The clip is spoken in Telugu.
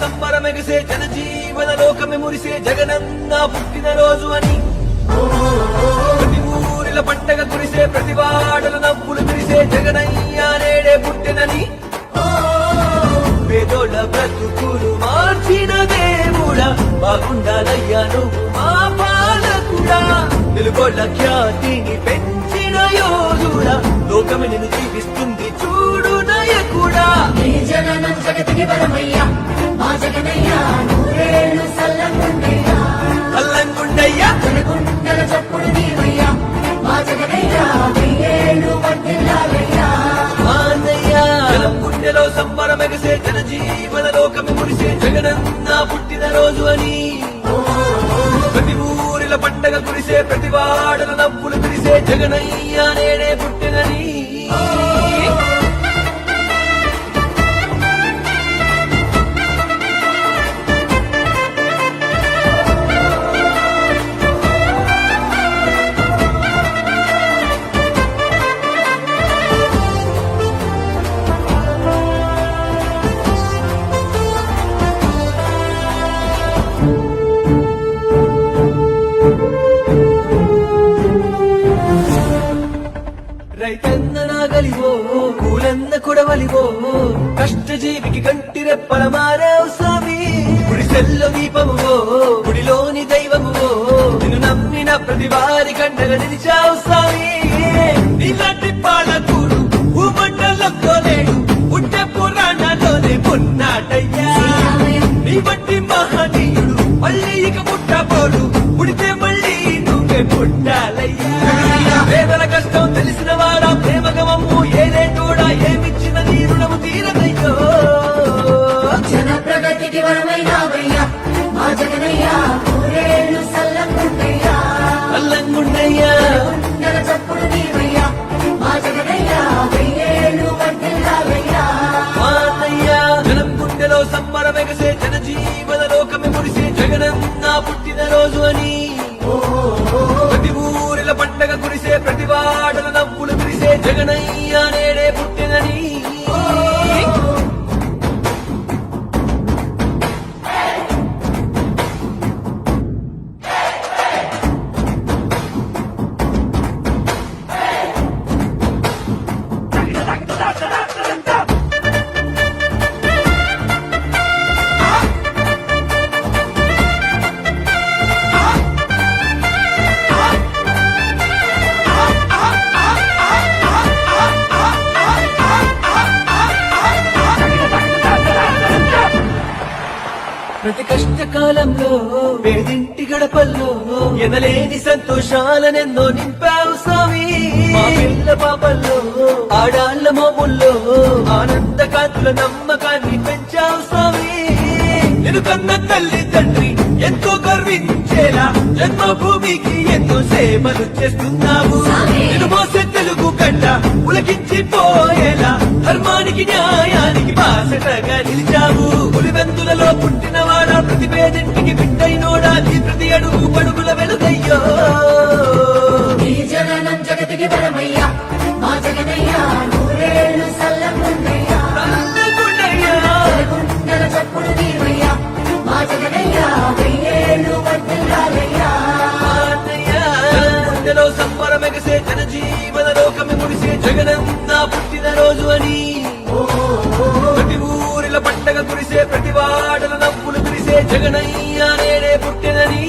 సంబరమెగసే జనజీవన లోకమే మురిసే జగనన్న పుట్టిన రోజు అని. ప్రతి ఊరిల పంటగ కురిసే ప్రతి వాడల నవ్వులు కురిసే జగనయ్య నేడే పుట్టినని. పేదోళ్ళ బ్రతుకులు మార్చిన దేవుడా బాగుండాలయ్యా నువ్వు మా పాలకుడా. తెలుగోళ్ళ ఖ్యాతిని పెంచిన యోధుడా లోకమే నిన్ను జీవిస్తుంది చూడు సంబరమెగసే జన జీవన లోకము మురిసే జగనన్న పుట్టిన రోజు అని. ప్రతి ఊరిల పండగ కురిసే ప్రతి వాడల నవ్వులు కురిసే జగనయ్య నేనే పుట్టినని. గాలివో కొడవలివో కష్టజీవికి కంటి రెప్పల మారావు స్వామి. గుడి సెల్ల దీపమువో గుడిలోని దైవమువో. నిన్ను నమ్మిన ప్రతి వారి కంటల నిలిచ నీ రుణము తీరదయ్యో. జన ప్రగతికి వరమైనావయ్యా. మా జగనయ్యా నూరేళ్ళు సల్లంగుండయ్యా. అల్లంగుండయ్యా జనగుండల చప్పుడు నీవయ్యా. మా జగనయ్యా వెయ్యేళ్ళు వర్ధిల్లాలయ్యా మానయ్యా జనం గుండెలో సంబరమెగసే జన జీవన లోకమే మురిసే జగనన్న పుట్టిన రోజు అని పేదింటి గడపల్లో ఎనలేని సంతోషాలనెన్నో నింపావు స్వామి. మా పిల్ల పాపల్లో ఆడాళ్ళ మోముల్లో ఆనంద కాంతుల నమ్మకాన్ని పెంచావు స్వామి. నేను కన్న తల్లి తండ్రి ఎంతో గర్వించేలా జన్మభూమికి ఎంతో సేవలు చేస్తున్నావు. నేను మోసే తెలుగు గడ్డ ఉలకించిపోయేలా ధర్మానికి న్యాయానికి బాసటగా నిలిచావు. పులివెందులలో పుట్టినవాడా ప్రతి పేదింటికి బిడ్డైనోడా? నీ ప్రతి అడుగు పడుగుల వెలుగయ్యో. నీ జననం జగతికి వరమయ్యా మా జగనయ్యా నూరేళ్ళు సల్లంగుండయ్యా. అల్లగుండయ్యా. జనగుండల చప్పుడు నీవయ్యా. మా జగనయ్యా వెయ్యేళ్ళు వర్ధిల్లాలయ్యా. ఆనయ్యా. గుండెలో సంబరమెగసే జన జీవన లోకమే మురిసే జగనన్న పుట్టిన రోజు అని. ప్రతి ఊరిల పండగ కురిసే ప్రతి వాడల నవ్వులు కురిసే జగనయ్య నేడే పుట్టినని